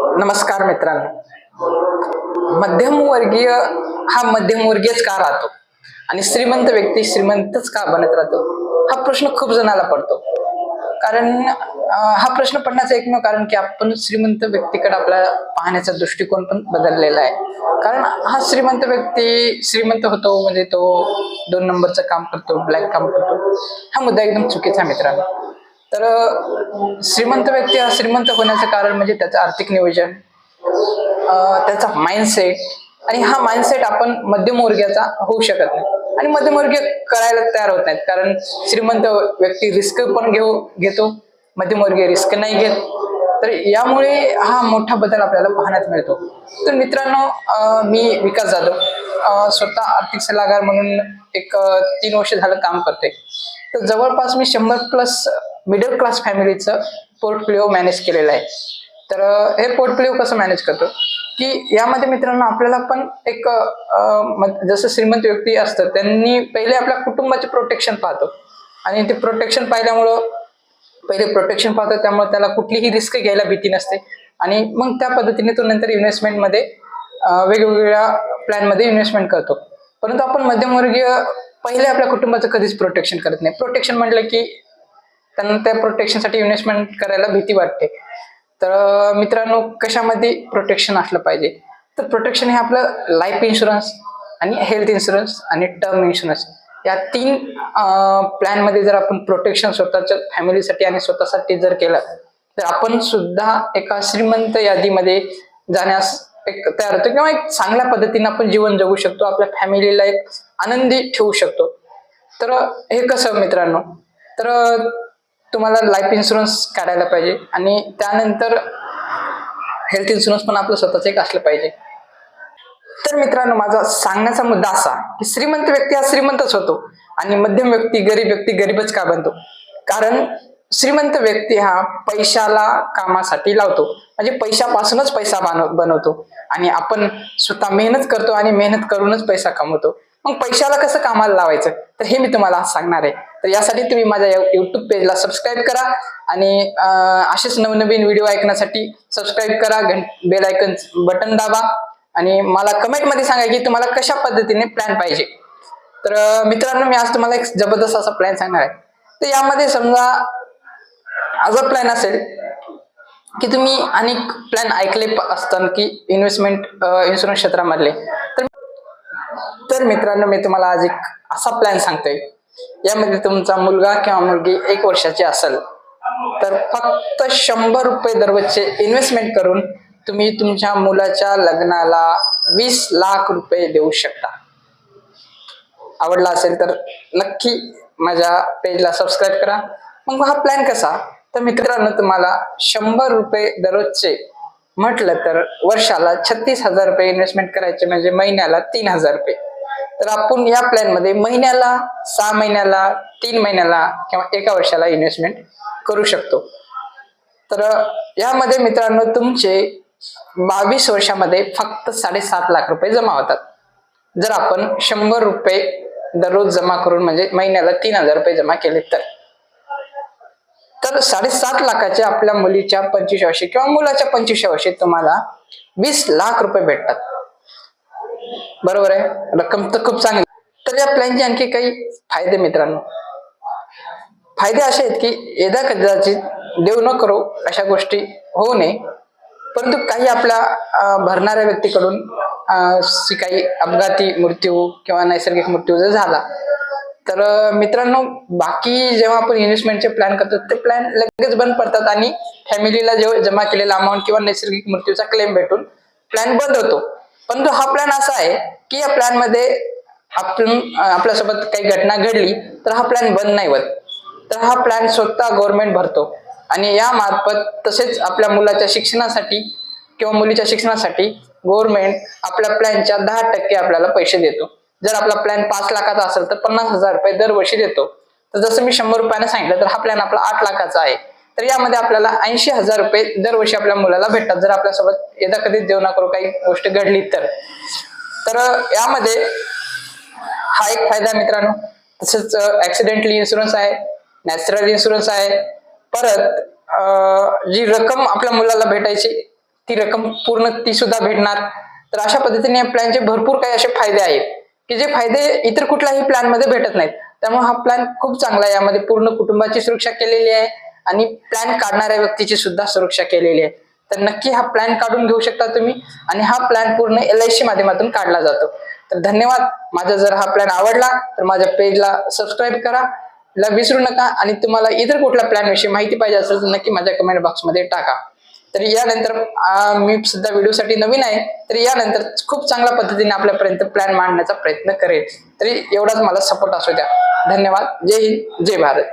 नमस्कार मित्रांनो. मध्यमवर्गीय हा मध्यमवर्गीयच का राहतो? आणि श्रीमंत व्यक्ती श्रीमंतच का बनत राहतो? हा प्रश्न खूप जणाला पडतो. कारण हा प्रश्न पडण्याचं एकमेव कारण की आपण श्रीमंत व्यक्तीकडे आपला पाहण्याचा दृष्टिकोन पण बदललेला आहे. कारण हा श्रीमंत व्यक्ती श्रीमंत होतो म्हणजे तो दोन नंबरचं काम करतो ब्लॅक काम करतो. हा मुद्दा एकदम चुकीचा मित्रांनो. तर श्रीमंत व्यक्ती हा श्रीमंत होण्याचं कारण म्हणजे त्याचं आर्थिक नियोजन त्याचा माइंडसेट आणि हा माइंडसेट आपण मध्यमवर्गीयाचा होऊ शकत नाही. आणि मध्यमवर्गीय करायला तयार होत नाहीत. कारण श्रीमंत व्यक्ती रिस्क पण घेऊ घेतो मध्यमवर्गीय रिस्क नाही घेत. तर यामुळे हा मोठा बदल आपल्याला पाहण्यात मिळतो. तर मित्रांनो मी विकास जाधव स्वतः आर्थिक सल्लागार म्हणून एक तीन वर्ष झालं काम करते. तर जवळपास मी शंभर प्लस मिडल क्लास फॅमिलीचं पोर्टफोलिओ मॅनेज केलेलं आहे. तर हे पोर्टफोलिओ कसं मॅनेज करतो? की यामध्ये मित्रांनो आपल्याला पण एक म- जसं श्रीमंत व्यक्ती असतं त्यांनी पहिले आपल्या कुटुंबाचे प्रोटेक्शन पाहतो. आणि ते प्रोटेक्शन पाहिल्यामुळं पहिले प्रोटेक्शन पाहतो त्यामुळे त्याला कुठलीही रिस्क घ्यायला भीती नसते. आणि मग त्या पद्धतीने तो नंतर इन्व्हेस्टमेंटमध्ये वेगवेगळ्या प्लॅनमध्ये इन्व्हेस्टमेंट करतो. परंतु आपण मध्यमवर्गीय पहिले आपल्या कुटुंबाचं कधीच प्रोटेक्शन करत नाही. प्रोटेक्शन म्हटलं की त्यांना त्या प्रोटेक्शनसाठी इन्व्हेस्टमेंट करायला भीती वाटते. तर मित्रांनो कशामध्ये प्रोटेक्शन असलं पाहिजे? तर प्रोटेक्शन हे आपलं लाईफ इन्शुरन्स आणि हेल्थ इन्शुरन्स आणि टर्म इन्शुरन्स या तीन प्लॅनमध्ये जर आपण प्रोटेक्शन स्वतःच्या फॅमिलीसाठी आणि स्वतःसाठी जर केलं तर आपण सुद्धा एका श्रीमंत यादीमध्ये जाण्यास एक तयार होतो किंवा एक चांगल्या पद्धतीने आपण जीवन जगू शकतो आपल्या फॅमिलीला एक आनंदी ठेवू शकतो. तर हे कसं मित्रांनो? तर तुम्हाला लाईफ इन्शुरन्स काढायला पाहिजे. आणि त्यानंतर हेल्थ इन्शुरन्स पण आपलं स्वतःच एक असलं पाहिजे. तर मित्रांनो माझा सांगण्याचा मुद्दा असा की श्रीमंत व्यक्ती हा श्रीमंतच होतो. आणि मध्यम व्यक्ती गरीब व्यक्ती गरीबच का बनतो? कारण श्रीमंत व्यक्ती हा पैशाला कामासाठी लावतो. म्हणजे पैशापासूनच पैसा बनव बनवतो. आणि आपण स्वतः मेहनत करतो आणि मेहनत करूनच पैसा कमवतो. मग पैशाला कसं कामाला लावायचं? तर हे मी तुम्हाला सांगणार आहे. तर यासाठी तुम्ही माझ्या युट्यूब पेजला सबस्क्राईब करा आणि असेच नवनवीन व्हिडिओ ऐकण्यासाठी सबस्क्राईब करा घं बेल आयकन बटन दाबा आणि मला कमेंटमध्ये सांगा की तुम्हाला कशा पद्धतीने प्लॅन पाहिजे. तर मित्रांनो मी आज तुम्हाला एक जबरदस्त असा प्लॅन सांगणार आहे. तर यामध्ये समजा असा प्लॅन असेल की तुम्ही अनेक प्लॅन ऐकले असतात की इन्व्हेस्टमेंट इन्शुरन्स क्षेत्रामधले. तर तर मित्रांनो मी तुम्हाला आज एक असा प्लॅन सांगतोय. यामध्ये तुमचा मुलगा किंवा मुलगी एक वर्षाची असेल तर फक्त शंभर रुपये दररोजचे इन्व्हेस्टमेंट करून तुम्ही तुमच्या मुलाच्या लग्नाला वीस लाख रुपये देऊ शकता. आवडला असेल तर नक्की माझ्या पेजला सबस्क्राईब करा. मग हा प्लॅन कसा? तर मित्रांनो तुम्हाला शंभर रुपये दररोजचे म्हटलं तर वर्षाला छत्तीस हजार रुपये इन्व्हेस्टमेंट करायचे म्हणजे महिन्याला तीन हजार रुपये. तर आपण या प्लॅनमध्ये महिन्याला सहा महिन्याला तीन महिन्याला किंवा एका वर्षाला इन्व्हेस्टमेंट करू शकतो. तर यामध्ये मित्रांनो तुमचे बावीस वर्षामध्ये फक्त साडेसात लाख रुपये जमा होतात. जर आपण शंभर रुपये दररोज जमा करून म्हणजे महिन्याला तीन हजार रुपये जमा केले तर. तर साडेसात लाखाच्या आपल्या मुलीच्या पंचवीस वर्षी किंवा मुलाच्या पंचवीस वर्षी तुम्हाला वीस लाख रुपये भेटतात. बरोबर आहे. रक्कम तर खूप चांगली. तर या प्लॅनचे आणखी काही फायदे मित्रांनो. फायदे असे आहेत की यदा कदाचित देऊ न करो अशा गोष्टी होऊ नये. परंतु काही आपल्या भरणाऱ्या व्यक्तीकडून काही अपघाती मृत्यू किंवा नैसर्गिक मृत्यू जर झाला तर मित्रांनो बाकी जेव्हा आपण इन्व्हेस्टमेंटचे प्लॅन करतो ते प्लॅन लगेच बंद पडतात आणि फॅमिलीला जेव्हा जमा केलेला अमाऊंट किंवा नैसर्गिक मृत्यूचा क्लेम भेटून प्लॅन बंद होतो. परंतु हा प्लॅन असा आहे की या प्लॅनमध्ये आपण आपल्यासोबत काही घटना घडली तर हा प्लॅन बंद नाही होत. तर हा प्लॅन स्वतः गव्हर्नमेंट भरतो. आणि या मार्फत तसेच आपल्या मुलाच्या शिक्षणासाठी किंवा मुलीच्या शिक्षणासाठी गव्हर्नमेंट आपल्या प्लॅनच्या दहा टक्के आपल्याला पैसे देतो. जर आपला प्लॅन पाच लाखाचा असेल तर पन्नास हजार रुपये दरवर्षी देतो. तर जसं मी शंभर रुपयाने सांगितलं तर हा प्लॅन आपला आठ लाखाचा आहे. तर यामध्ये आपल्याला ऐंशी हजार रुपये दरवर्षी आपल्या मुलाला भेटतात. जर आपल्यासोबत यदा कधी देऊ ना करू काही गोष्ट घडली तर. तर यामध्ये हा एक फायदा मित्रांनो. तसंच ऍक्सिडेंटली इन्शुरन्स आहे नॅचरल इन्शुरन्स आहे. परत जी रक्कम आपल्या मुलाला भेटायची ती रक्कम पूर्ण ती सुद्धा भेटणार. तर अशा पद्धतीने या प्लॅनचे भरपूर काही असे फायदे आहेत. की जे फायदे इतर कुठल्याही प्लॅनमध्ये भेटत नाहीत. त्यामुळे हा प्लॅन खूप चांगला आहे. यामध्ये पूर्ण कुटुंबाची सुरक्षा केलेली आहे. आणि प्लॅन काढणाऱ्या व्यक्तीची सुद्धा सुरक्षा केलेली आहे. तर नक्की हा प्लॅन काढून घेऊ शकता तुम्ही आणि हा प्लॅन पूर्ण एल आय सी माध्यमातून काढला जातो. तर धन्यवाद. माझा जर हा प्लॅन आवडला तर माझ्या पेजला सबस्क्राईब करा. ला विसरू नका आणि तुम्हाला इतर कुठल्या प्लॅनविषयी माहिती पाहिजे असेल तर नक्की माझ्या कमेंट बॉक्समध्ये टाका. तर यानंतर मी सुद्धा व्हिडिओसाठी नवीन आहे तर यानंतर खूप चांगल्या पद्धतीने आपल्यापर्यंत प्लॅन मांडण्याचा प्रयत्न करेल. तरी एवढाच मला सपोर्ट असू द्या. धन्यवाद. जय हिंद. जय भारत.